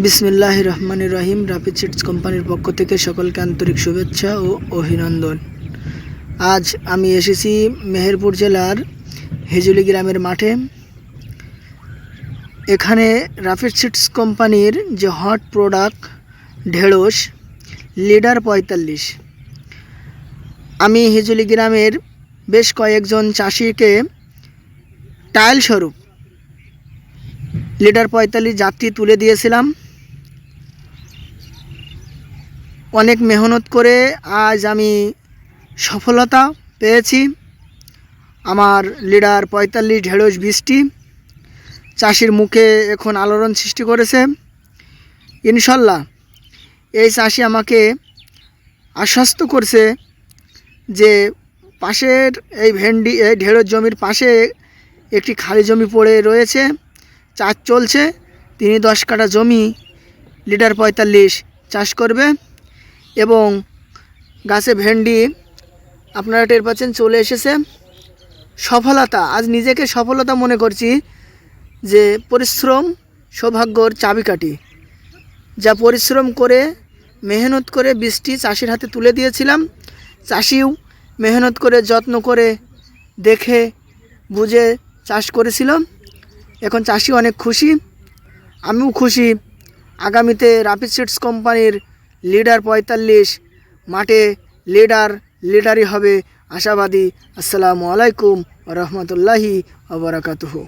বিসমিল্লাহ রহমানির রহিম rapid seats কোম্পানির পক্ষ থেকে সকলকে আন্তরিক শুভেচ্ছা ও অভিনন্দন। আজ আমি এসেছি মেহেরপুর জেলার হেজুলি গ্রামের মাঠে। এখানে রাপিড সিটস কোম্পানির যে হট প্রোডাক্ট ঢেঁড়স, লিডার পঁয়তাল্লিশ। আমি হেজুলি গ্রামের বেশ কয়েকজন চাষিকে টাইল স্বরূপ লিটার পঁয়তাল্লিশ যাত্রী তুলে দিয়েছিলাম। অনেক মেহনত করে আজ আমি সফলতা পেয়েছি। আমার লিডার পঁয়তাল্লিশ ঢেঁড়স বৃষ্টি চাষির মুখে এখন আলোড়ন সৃষ্টি করেছে। ইনশাল্লাহ এই চাষি আমাকে আশ্বস্ত করছে যে পাশের এই ভেন্ডি, এই ঢেঁড়স জমির পাশে একটি খালি জমি পড়ে রয়েছে। চাষ চলছে, তিনি দশ কাঠা জমি, লিটার পঁয়তাল্লিশ চাষ করবে এবং গাছে ভেন্ডি, আপনারা টের পাচ্ছেন চলে এসেছে। সফলতা, আজ নিজেকে সফলতা মনে করছি যে পরিশ্রম সৌভাগ্যর চাবিকাঠি, যা পরিশ্রম করে, মেহনত করে বৃষ্টি চাষির হাতে তুলে দিয়েছিলাম। চাষিও মেহনত করে, যত্ন করে, দেখে, বুঝে চাষ করেছিল। এখন চাষি অনেক খুশি। আমিও খুশি। আগামীতে রাপিড সিডস কোম্পানির লিডার পঁয়তাল্লিশ, মাঠে লিডার লিডারই হবে। আশাবাদী। আসসালামু আলাইকুম রহমতুল্লাহি আবরাকাতুহু